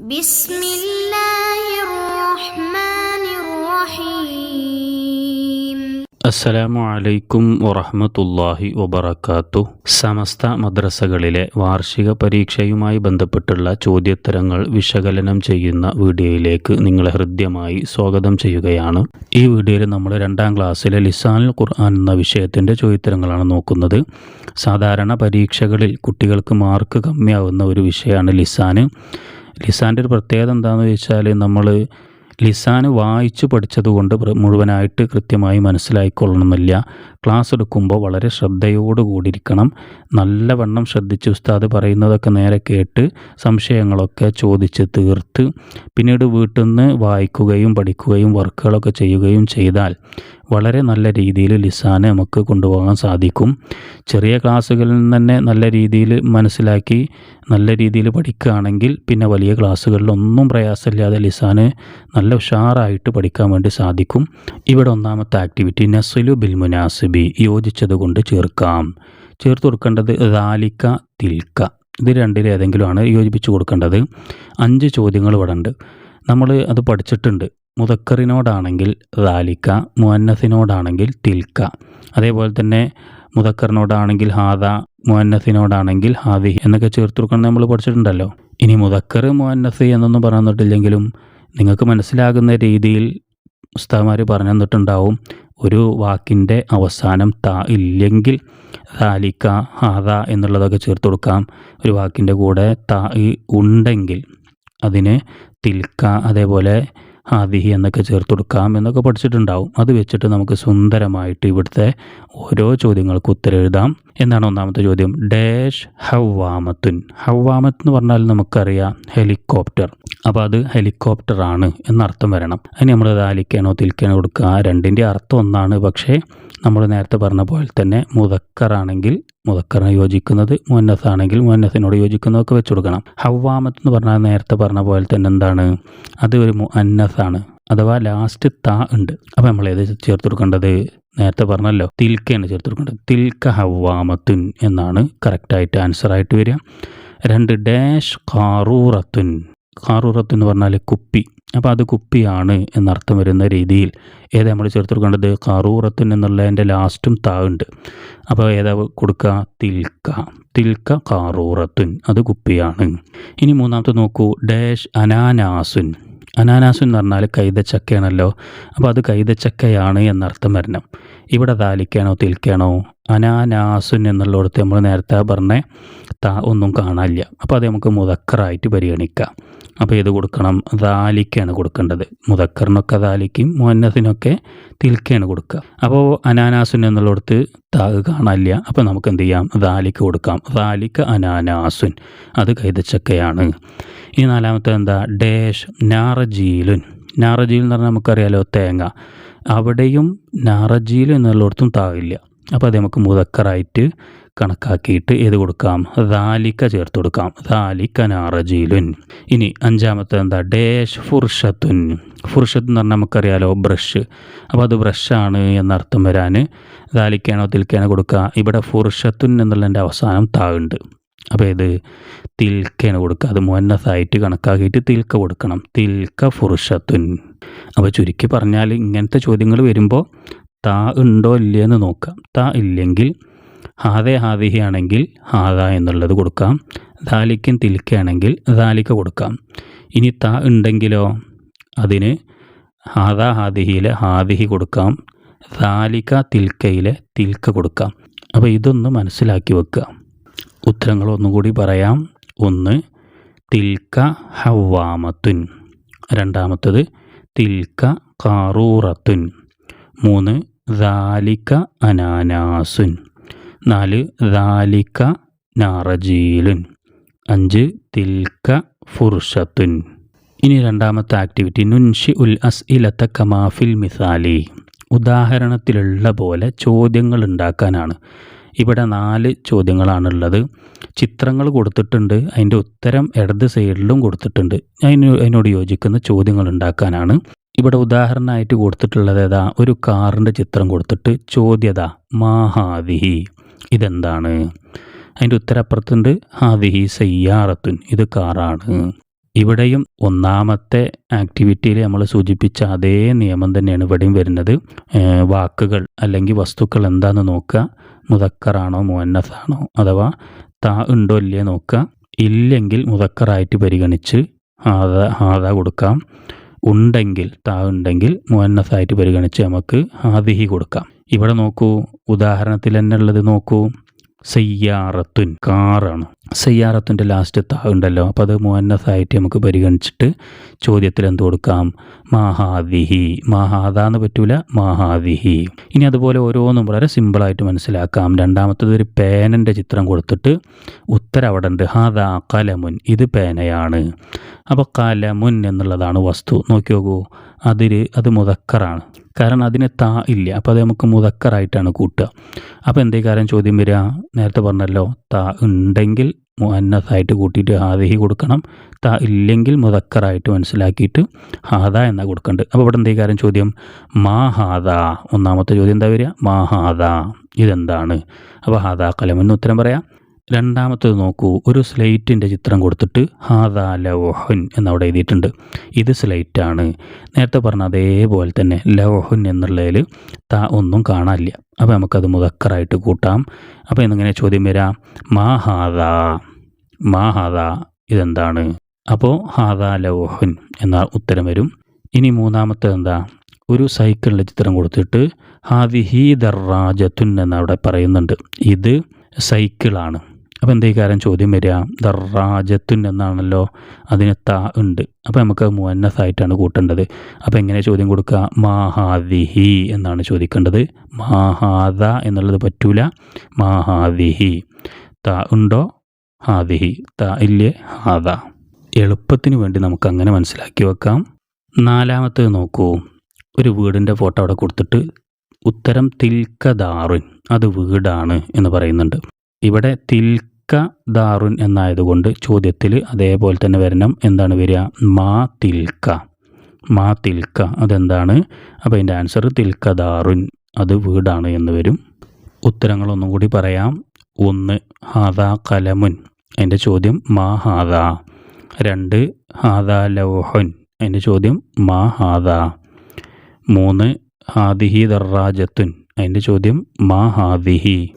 بسم الله الرحمن الرحيم അസ്സലാമു അലൈക്കും വറഹ്മത്തുള്ളാഹി വബറകാത്തു സമസ്ത മദ്രസകളിലെ വാർഷിക പരീക്ഷയുമായി ബന്ധപ്പെട്ടുള്ള ചോദ്യോത്തരങ്ങൾ വിശകലനം ചെയ്യുന്ന വീഡിയോയിലേക്ക് നിങ്ങളെ ഹൃദ്യമായി സ്വാഗതം ചെയ്യുകയാണ് ഈ വീഡിയോയിൽ നമ്മൾ രണ്ടാം ക്ലാസ്സിലെ ലിസാനുൽ ഖുർആൻ എന്ന വിഷയത്തിൻ്റെ ചോദ്യോത്തരങ്ങളാണ് നോക്കുന്നത് സാധാരണ പരീക്ഷകളിൽ കുട്ടികൾക്ക് മാർക്ക് കമ്മിയാവുന്ന ഒരു വിഷയമാണ് ലിസാന് ലിസാന്റെ ഒരു പ്രത്യേകത എന്താണെന്ന് ചോദിച്ചാൽ നമ്മൾ ലിസാന് വായിച്ച് പഠിച്ചതുകൊണ്ട് മുഴുവനായിട്ട് കൃത്യമായി മനസ്സിലായിക്കൊള്ളണമെന്നില്ല ക്ലാസ് എടുക്കുമ്പോൾ വളരെ ശ്രദ്ധയോടുകൂടിയിരിക്കണം. നല്ലവണ്ണം ശ്രദ്ധിച്ച് ഉസ്താദ് പറയുന്നതൊക്കെ നേരെ കേട്ട് സംശയങ്ങളൊക്കെ ചോദിച്ച് തീർത്ത് പിന്നീട് വീട്ടിൽ നിന്ന് വായിക്കുകയും പഠിക്കുകയും വർക്കുകളൊക്കെ ചെയ്യുകയും ചെയ്താൽ വളരെ നല്ല രീതിയിൽ ലിസാനെ നമുക്ക് കൊണ്ടുപോകാൻ സാധിക്കും. ചെറിയ ക്ലാസ്സുകളിൽ നിന്ന് തന്നെ നല്ല രീതിയിൽ മനസ്സിലാക്കി നല്ല രീതിയിൽ പഠിക്കുകയാണെങ്കിൽ പിന്നെ വലിയ ക്ലാസ്സുകളിലൊന്നും പ്രയാസമില്ലാതെ ലിസാന് നല്ല ഉഷാറായിട്ട് പഠിക്കാൻ വേണ്ടി സാധിക്കും. ഇവിടെ ഒന്നാമത്തെ ആക്ടിവിറ്റി നസ്ലു ബിൽ മുനാസിബി യോജിച്ചത് കൊണ്ട് ചേർക്കാം. ചേർത്ത് കൊടുക്കേണ്ടത് ദാലിക്ക തിൽക്ക. ഇത് ആണ് യോജിപ്പിച്ച് കൊടുക്കേണ്ടത്. അഞ്ച് ചോദ്യങ്ങൾ ഇവിടെ ഉണ്ട്. നമ്മൾ അത് പഠിച്ചിട്ടുണ്ട്. മുതക്കറിനോടാണെങ്കിൽ ദാലിക്ക മുഅന്നസിനോടാണെങ്കിൽ തിൽക്ക. അതേപോലെ തന്നെ മുതക്കറിനോടാണെങ്കിൽ ഹാദ മുഅന്നസിനോടാണെങ്കിൽ ഹാദി എന്നൊക്കെ ചേർത്ത് കൊടുക്കണം നമ്മൾ പഠിച്ചിട്ടുണ്ടല്ലോ. ഇനി മുതക്കർ മുഅന്നസ് എന്നൊന്നും പറഞ്ഞിട്ടില്ലെങ്കിലും നിങ്ങൾക്ക് മനസ്സിലാകുന്ന രീതിയിൽ ഉസ്താദ്മാർ പറഞ്ഞു തന്നിട്ടുണ്ടാവും ഒരു വാക്കിന്റെ അവസാനം ത ഇല്ലെങ്കിൽ താലിക്ക ഹാദ എന്നുള്ളതൊക്കെ ചേർത്ത് കൊടുക്കാം. ഒരു വാക്കിന്റെ കൂടെ ത ഉണ്ടെങ്കിൽ അതിന് തിൽക്ക അതേപോലെ ഹാദിഹി എന്നൊക്കെ ചേർത്ത് കൊടുക്കാം എന്നൊക്കെ പഠിച്ചിട്ടുണ്ടാവും. അത് വെച്ചിട്ട് നമുക്ക് സുന്ദരമായിട്ട് ഇവിടുത്തെ ഓരോ ചോദ്യങ്ങൾക്ക് ഉത്തരം എഴുതാം. എന്നാണ് ഒന്നാമത്തെ ചോദ്യം. ഡാഷ് ഹവാമത്തുൻ ഹവാമത്ത് എന്ന് പറഞ്ഞാൽ നമുക്കറിയാം ഹെലികോപ്റ്റർ. അപ്പോൾ അത് ഹെലികോപ്റ്ററാണ് എന്നർത്ഥം വരണം. അതിന് നമ്മൾ ദാലിക്കാനോ തിൽക്കാനോ കൊടുക്കുക? രണ്ടിന്റെ അർത്ഥം ഒന്നാണ്. പക്ഷേ നമ്മൾ നേരത്തെ പറഞ്ഞ പോലെ തന്നെ മുതക്കറാണെങ്കിൽ മുതക്കറിനെ യോജിക്കുന്നത് മുന്നസ് ആണെങ്കിൽ മുന്നസിനോട് യോജിക്കുന്നതൊക്കെ വെച്ച് കൊടുക്കണം. ഹവാമത്ത് എന്ന് പറഞ്ഞാൽ നേരത്തെ പറഞ്ഞ പോലെ തന്നെ എന്താണ്? അത് ഒരു അന്നസാണ് അഥവാ ലാസ്റ്റ് താ ഉണ്ട്. അപ്പോൾ നമ്മൾ ഏത് ചേർത്ത് കൊടുക്കേണ്ടത്? നേരത്തെ പറഞ്ഞല്ലോ തിൽക്കയാണ് ചേർത്ത് കൊടുക്കേണ്ടത്. തിൽക്ക ഹവാമത്തുൻ എന്നാണ് കറക്റ്റായിട്ട് ആൻസറായിട്ട് വരിക. രണ്ട് ഡാഷ് കാറൂറത്തുൻ കാറൂറത്ത് എന്ന് പറഞ്ഞാൽ കുപ്പി. അപ്പോൾ അത് കുപ്പിയാണ് എന്നർത്ഥം വരുന്ന രീതിയിൽ. ഏതാ നമ്മൾ ചേർത്ത് കൊടുക്കേണ്ടത്? എന്നുള്ള എന്നുള്ളതിന്റെ ലാസ്റ്റും താ ഉണ്ട് അപ്പോൾ ഏതാ കൊടുക്കുക തിൽക്ക. തിൽക്ക കാറൂറത്തുൻ അത് കുപ്പിയാണ്. ഇനി മൂന്നാമത്തെ നോക്കൂ. ഡാഷ് അനാനാസുൻ. അനാനാസുൻ എന്ന് പറഞ്ഞാൽ കൈതച്ചക്കയാണല്ലോ. അപ്പോൾ അത് കൈതച്ചക്കയാണ് എന്നർത്ഥം വരണം. ഇവിടെ ദാലിക്കാണോ തിൽക്കാണോ അനാനാസുൻ എന്നുള്ളിടത്ത് നമ്മൾ നേരത്തെ പറഞ്ഞ താ ഒന്നും കാണാനില്ല. അപ്പോൾ അത് നമുക്ക് മുതക്കറായിട്ട് പരിഗണിക്കാം. അപ്പോൾ ഇത് കൊടുക്കണം? ദാലിക്കാണ് കൊടുക്കേണ്ടത്. മുതക്കറിനൊക്കെ ദാലിക്കും മുന്നസിനൊക്കെ തിൽക്കയാണ് കൊടുക്കുക. അപ്പോൾ അനാനാസുൻ എന്നുള്ളിടത്ത് താ കാണാനില്ല. അപ്പോൾ നമുക്ക് എന്ത് ചെയ്യാം? ദാലിക്ക് കൊടുക്കാം. ദാലിക്ക് അനാനാസുൻ. അത് കൈതച്ചക്കയാണ്. ഈ നാലാമത്തെ എന്താ? ഡേഷ് നാറജീലുൻ. നാറജീൽ എന്ന് പറഞ്ഞാൽ നമുക്കറിയാലോ തേങ്ങ. അവിടെയും നാറജീൽ എന്നുള്ളിടത്തും താവില്ല അപ്പോൾ അത് നമുക്ക് മുതക്കറായിട്ട് കണക്കാക്കിയിട്ട് ഏത് കൊടുക്കാം? ദാലിക്ക ചേർത്ത് കൊടുക്കാം. ദാലിക്ക നാറജീലുൻ. ഇനി അഞ്ചാമത്തെ എന്താ? ഡേഷ് ഫുർഷത്തുൻ. ഫുർഷത്ത് എന്ന് പറഞ്ഞാൽ നമുക്കറിയാലോ ബ്രഷ്. അപ്പോൾ അത് ബ്രഷാണ് എന്നർത്ഥം വരാൻ. ദാലിക്കാനോ തിൽക്കാനോ കൊടുക്കുക? ഇവിടെ ഫുർഷത്തുൻ എന്നുള്ളതിന്റെ അവസാനം താഴുണ്ട് അപ്പോൾ ഇത് തിൽക്കയാണ് കൊടുക്കുക. അത് മുന്നസായിട്ട് കണക്കാക്കിയിട്ട് തിൽക്ക കൊടുക്കണം. തിൽക്ക ഫുർഷത്തുൻ. അപ്പോൾ ചുരുക്കി പറഞ്ഞാൽ ഇങ്ങനത്തെ ചോദ്യങ്ങൾ വരുമ്പോൾ താ ഉണ്ടോ ഇല്ലയെന്ന് നോക്കാം. താ ഇല്ലെങ്കിൽ ഹാദേ ഹാദിഹി ആണെങ്കിൽ ഹാദ എന്നുള്ളത് കൊടുക്കാം. ദാലിക്കൻ തിൽക്കയാണെങ്കിൽ ദാലിക്ക കൊടുക്കാം. ഇനി താ ഉണ്ടെങ്കിലോ? അതിന് ഹാദ ഹാദിഹിയിലെ ഹാദിഹി കൊടുക്കാം. ദാലിക്ക തിൽക്കയിലെ തിൽക്ക കൊടുക്കാം. അപ്പോൾ ഇതൊന്ന് മനസ്സിലാക്കി വെക്കുക. ഉത്തരങ്ങൾ ഒന്നുകൂടി പറയാം. ഒന്ന് തിൽക്ക ഹവാമത്തുൻ രണ്ടാമത്തത് തിൽക്ക കാറൂറത്തുൻ. മൂന്ന് ദാലിക്ക അനാനാസുൻ. നാല് ദാലിക്ക നാറജീലുൻ. അഞ്ച് തിൽക്ക ഫുർഷത്തുൻ. ഇനി രണ്ടാമത്തെ ആക്ടിവിറ്റി നുൻഷി ഉൽ അസ് ഇലത്ത കമാഫിൽ മിസാലി. ഉദാഹരണത്തിലുള്ള പോലെ ചോദ്യങ്ങൾ ഉണ്ടാക്കാനാണ്. ഇവിടെ നാല് ചോദ്യങ്ങളാണുള്ളത്. ചിത്രങ്ങൾ കൊടുത്തിട്ടുണ്ട് അതിന്റെ ഉത്തരം ഇടത് സൈഡിലും കൊടുത്തിട്ടുണ്ട്. അതിന് അതിനോട് യോജിക്കുന്ന ചോദ്യങ്ങൾ ഉണ്ടാക്കാനാണ്. ഇവിടെ ഉദാഹരണമായിട്ട് കൊടുത്തിട്ടുള്ളത് ഏതാ? ഒരു കാറിന്റെ ചിത്രം കൊടുത്തിട്ട് ചോദ്യത മാഹാദിഹി. ഇതെന്താണ്? അതിന്റെ ഉത്തരപ്പുറത്തുണ്ട് ഹാദിഹി സയ്യാറത്തുൻ. ഇത് കാറാണ്. ഇവിടെയും ഒന്നാമത്തെ ആക്ടിവിറ്റിയിൽ നമ്മൾ സൂചിപ്പിച്ച അതേ നിയമം തന്നെയാണ് ഇവിടെയും വരുന്നത്. വാക്കുകൾ അല്ലെങ്കിൽ വസ്തുക്കൾ എന്താണെന്ന് നോക്കുക. മുതക്കറാണോ മുന്നസാണോ അഥവാ താ ഉണ്ടോ ഇല്ലേ നോക്കുക. ഇല്ലെങ്കിൽ മുതക്കറായിട്ട് പരിഗണിച്ച് ഹാദ ഹാദ കൊടുക്കാം. ഉണ്ടെങ്കിൽ താ ഉണ്ടെങ്കിൽ മുഅന്നസായിട്ട് പരിഗണിച്ച് നമുക്ക് ഹാദിഹി കൊടുക്കാം. ഇവിടെ നോക്കൂ ഉദാഹരണത്തിൽ തന്നെ ഉള്ളത് നോക്കൂ. സയ്യാറത്തുൻ കാറാണ്. സയ്യാറത്തിന്റെ ലാസ്റ്റ് താ ഉണ്ടല്ലോ അപ്പോൾ അത് മുഅന്നസായിട്ട് നമുക്ക് പരിഗണിച്ചിട്ട് ചോദ്യത്തിൽ എന്ത് കൊടുക്കാം? മഹാദിഹി. മഹാദാന്ന് പറ്റൂല മഹാദിഹി. ഇനി അതുപോലെ ഓരോന്നും വളരെ സിമ്പിളായിട്ട് മനസ്സിലാക്കാം. രണ്ടാമത്തത് ഒരു പേനന്റെ ചിത്രം കൊടുത്തിട്ട് ഉത്തരം അവിടെ ഉണ്ട് ഹാദാ കലമുൻ ഇത് പേനയാണ്. അപ്പോൾ കലമുൻ എന്നുള്ളതാണ് വസ്തു. നോക്കി നോക്കൂ അതിൽ അത് മുതക്കറാണ് കാരണം അതിനെ താ ഇല്ല. അപ്പോൾ അത് നമുക്ക് മുതക്കറായിട്ടാണ് കൂട്ടുക. അപ്പോൾ എന്തേ കാര്യം ചോദ്യം വരിക? നേരത്തെ പറഞ്ഞല്ലോ താ ഉണ്ടെങ്കിൽ മുഅന്നസായിട്ട് കൂട്ടിയിട്ട് ഹാദേഹി കൊടുക്കണം. താ ഇല്ലെങ്കിൽ മുതക്കറായിട്ട് മനസ്സിലാക്കിയിട്ട് ഹാദ എന്നാ കൊടുക്കേണ്ടത്. അപ്പോൾ ഇവിടെ എന്തേ കാര്യം ചോദ്യം? മാ ഹാദ. ഒന്നാമത്തെ ചോദ്യം എന്താ വരിക? മാ ഹാദ. ഇതെന്താണ്? അപ്പോൾ ഹാദ കലമെന്ന് ഉത്തരം പറയാം. രണ്ടാമത്തേത് നോക്കൂ. ഒരു സ്ലേറ്റിന്റെ ചിത്രം കൊടുത്തിട്ട് ഹാദാ ലൗഹുൻ എന്നവിടെ എഴുതിയിട്ടുണ്ട്. ഇത് സ്ലേറ്റാണ്. നേരത്തെ പറഞ്ഞ അതേപോലെ തന്നെ ലൗഹുൻ എന്നുള്ളതിൽ ത ഒന്നും കാണാനില്ല. അപ്പോൾ നമുക്കത് മുതക്കറായിട്ട് കൂട്ടാം. അപ്പോൾ ഇന്നിങ്ങനെ ചോദ്യം വരാം? മാ ഹാദാ മാ ഹാദാ ഇതെന്താണ്? അപ്പോൾ ഹാദാ ലൗഹുൻ എന്ന ഉത്തരം വരും. ഇനി മൂന്നാമത്തേത് എന്താ? ഒരു സൈക്കിളിന്റെ ചിത്രം കൊടുത്തിട്ട് ഹാദിഹി ദർറാജത്തുൻ എന്നവിടെ പറയുന്നുണ്ട്. ഇത് സൈക്കിളാണ്. അപ്പോൾ എന്തേ കാര്യം ചോദ്യം വരിക? ദർറാജത്തുൻ എന്നാണല്ലോ അതിന് ത ഉണ്ട്. അപ്പോൾ നമുക്ക് മുന്നസായിട്ടാണ് കൂട്ടേണ്ടത്. അപ്പോൾ എങ്ങനെ ചോദ്യം കൊടുക്കുക? മാഹാദിഹി എന്നാണ് ചോദിക്കേണ്ടത്. മാഹാദ എന്നുള്ളത് പറ്റൂല. മാഹാദിഹി ത ഉണ്ടോ? ഹാദിഹി. ത ഇല്ലേ? ഹാദ. എളുപ്പത്തിന് വേണ്ടി നമുക്ക് അങ്ങനെ മനസ്സിലാക്കി വെക്കാം. നാലാമത്തേത് നോക്കൂ. ഒരു വീടിന്റെ ഫോട്ടോ അവിടെ കൊടുത്തിട്ട് ഉത്തരം തിൽക്കദാറുൻ അത് വീടാണ് എന്ന് പറയുന്നുണ്ട്. ഇവിടെ തിൽക്ക ദാറുൻ എന്നായതുകൊണ്ട് ചോദ്യത്തിൽ അതേപോലെ തന്നെ വരണം. എന്താണ് വരിക? മാ തിൽക്ക. മാ തിൽക്ക. അതെന്താണ്? അപ്പോൾ അതിന്റെ ആൻസർ തിൽക്ക ദാറുൻ. അത് വീടാണ് എന്ന് വരും. ഉത്തരങ്ങളൊന്നും കൂടി പറയാം. ഒന്ന് ഹാദ കലമുൻ. അതിന്റെ ചോദ്യം മാ ഹാദ. രണ്ട് ഹാദ ലൗഹുൻ. അതിന്റെ ചോദ്യം മാ ഹാദ. മൂന്ന് ഹാദിഹി ദർറാജത്തുൻ അതിന്റെ ചോദ്യം മാ ഹാദിഹി.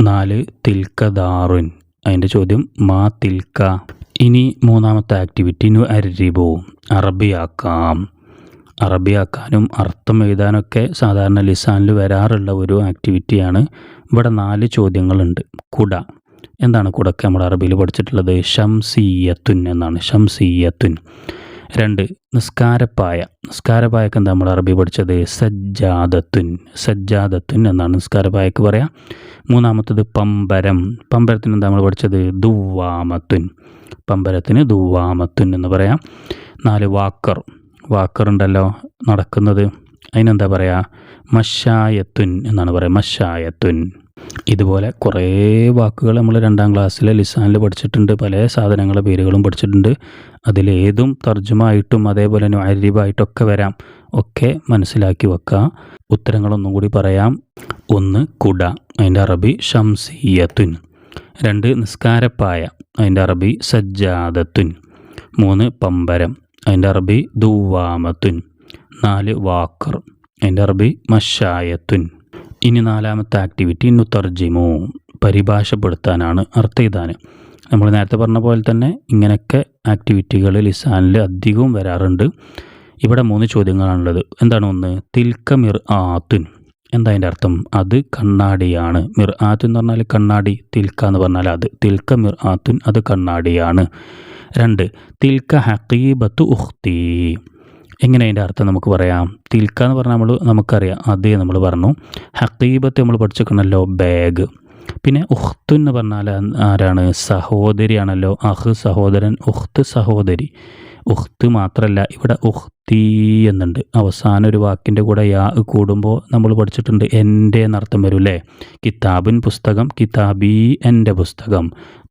നാല് തിൽക്ക ദാറുൻ. അതിന്റെ ചോദ്യം മാ തിൽക്ക. ഇനി മൂന്നാമത്തെ ആക്ടിവിറ്റി നു അരിബോ അറബിയാക്കാം. അറബിയാക്കാനും അർത്ഥം എഴുതാനൊക്കെ സാധാരണ ലിസാനിൽ വരാറുള്ള ഒരു ആക്ടിവിറ്റിയാണ് ഇവിടെ നാല് ചോദ്യങ്ങളുണ്ട്. കുട. എന്താണ് കുടക്ക് നമ്മൾ അറബിയിൽ പഠിച്ചിട്ടുള്ളത്? ഷംസീയത്തുൻ എന്നാണ്. ഷംസീയത്തുൻ രണ്ട് നിസ്കാരപ്പായ. നിസ്കാരപ്പായക്ക് എന്താ നമ്മൾ അറബി പഠിച്ചത് സജ്ജാദത്തുൻ സജ്ജാദത്തുൻ എന്നാണ് സ്കാരപായക്ക് പറയാം. മൂന്നാമത്തത് പമ്പരം. പമ്പരത്തിന് എന്താ നമ്മൾ പഠിച്ചത്? ദുവാമത്തുൻ പമ്പരത്തിന് ദുവാമത്തുൻ എന്ന് പറയാം. നാല് വാക്കർ. വാക്കർ ഉണ്ടല്ലോ നടക്കുന്നത്. അതിനെന്താ പറയുക മഷായത്തുൻ എന്നാണ് പറയുക മഷായത്തുൻ. ഇതുപോലെ കുറേ വാക്കുകൾ നമ്മൾ രണ്ടാം ക്ലാസ്സിൽ ലിസാനിൽ പഠിച്ചിട്ടുണ്ട്. പല സാധനങ്ങളുടെ പേരുകളും പഠിച്ചിട്ടുണ്ട്. അതിലേതും തർജമായിട്ടും അതേപോലെ തന്നെ അരിവായിട്ടൊക്കെ വരാം. ഒക്കെ മനസ്സിലാക്കി വെക്കുക ഉത്തരങ്ങളൊന്നും കൂടി പറയാം. ഒന്ന് കുട. അതിന്റെ അറബി ഷംസിയത്തുൻ രണ്ട് നിസ്കാരപ്പായ. അതിന്റെ അറബി സജ്ജാദത്തുൻ. മൂന്ന് പമ്പരം. അതിന്റെ അറബി ദുവാമത്തുൻ നാല് വാക്കർ. അതിന്റെ അറബി മഷായത്തുൻ. ഇനി നാലാമത്തെ ആക്ടിവിറ്റി നുത്തർജിമു പരിഭാഷപ്പെടുത്താനാണ് അർത്ഥിതാന്. നമ്മൾ നേരത്തെ പറഞ്ഞ പോലെ തന്നെ ഇങ്ങനെയൊക്കെ ആക്ടിവിറ്റികൾ ലിസാനിൽ അധികവും വരാറുണ്ട്. ഇവിടെ മൂന്ന് ചോദ്യങ്ങളാണുള്ളത്. എന്താണ് ഒന്ന്? തിൽക്ക മിർ ആത്തുൻ. എന്താ അതിന്റെ അർത്ഥം? അത് കണ്ണാടിയാണ്. മിർ ആത്തുൻ എന്ന് പറഞ്ഞാൽ കണ്ണാടി തിൽക്ക എന്ന് പറഞ്ഞാൽ അത്. തിൽക്ക മിർ ആത്തുൻ അത് കണ്ണാടിയാണ്. രണ്ട് തിൽക്ക ഹക്കീബത്ത് ഉഖ്തി. എങ്ങനെ അതിന്റെ അർത്ഥം നമുക്ക് പറയാം? തിൽക്ക എന്ന് പറഞ്ഞാൽ നമ്മൾ നമുക്കറിയാം. അതേ നമ്മൾ പറഞ്ഞു. ഹക്കീബത്ത് നമ്മൾ പഠിച്ചിരിക്കണല്ലോ ബാഗ് പിന്നെ ഉഖ്തു എന്ന് പറഞ്ഞാൽ ആരാണ്? സഹോദരിയാണല്ലോ. അഹ് സഹോദരൻ ഉഹ്ത് സഹോദരി. ഉഹ്ത് മാത്രമല്ല ഇവിടെ ഉഖ്ത് ഉഖ്തി എന്നുണ്ട്. അവസാന ഒരു വാക്കിന്റെ കൂടെ യാ കൂടുമ്പോൾ നമ്മൾ പഠിച്ചിട്ടുണ്ട് എന്റെ എന്നർത്ഥം വരും അല്ലേ കിതാബിൻ പുസ്തകം കിതാബി എന്റെ പുസ്തകം.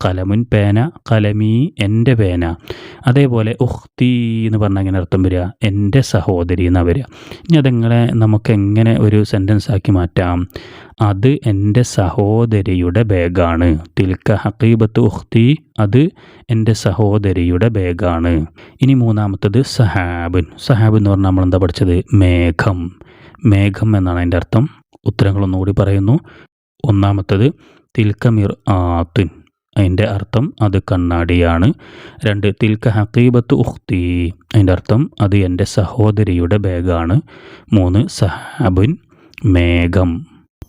കലമുൻ പേന കലമീ എന്റെ പേന. അതേപോലെ ഉഹ്തി എന്ന് പറഞ്ഞാൽ എങ്ങനെ അർത്ഥം വരിക? എന്റെ സഹോദരി എന്നാണ് വരിക. ഇനി അതെങ്ങനെ നമുക്ക് എങ്ങനെ ഒരു സെന്റൻസ് ആക്കി മാറ്റാം? അത് എന്റെ സഹോദരിയുടെ ബാഗാണ് തിൽക്ക ഹക്കീബത്ത് ഉഹ്തി അത് എന്റെ സഹോദരിയുടെ ബാഗാണ് ഇനി മൂന്നാമത്തത് സഹാബുൻ. സഹാബ് എന്ന് പറഞ്ഞാൽ നമ്മളെന്താ പഠിച്ചത്? മേഘം. മേഘം എന്നാണ് അതിന്റെ അർത്ഥം. ഉത്തരങ്ങളൊന്നുകൂടി പറയുന്നു. ഒന്നാമത്തത് തിൽക്ക മിർ ആത്തുൻ. അതിന്റെ അർത്ഥം അത് കണ്ണാടിയാണ്. രണ്ട് തിൽക്ക ഹക്കീബത്ത് ഉഖ്തി. അതിന്റെ അർത്ഥം അത് എന്റെ സഹോദരിയുടെ ബാഗാണ് മൂന്ന് സഹാബുൻ മേഘം.